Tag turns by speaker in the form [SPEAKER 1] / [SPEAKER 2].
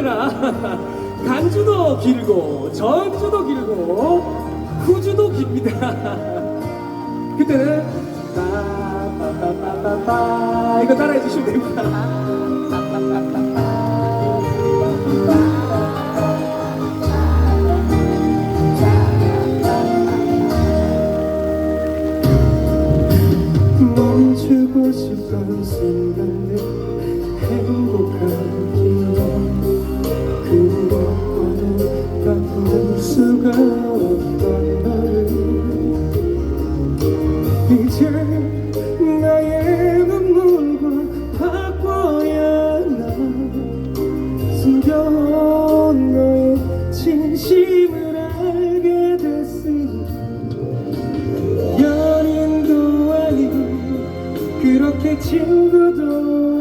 [SPEAKER 1] 되나? 간주도 길고 전주도 길고 후주도 깁니다. 그때는 빠빠빠빠빠 이거 따라해 주시면 됩니다. 멈추고 싶던 순간 알았던 너를 이제 나의 눈물과 바꿔야 나? 숨겨온 너의 진심을 알게 됐으니 연인도 아니고 그렇게 친구도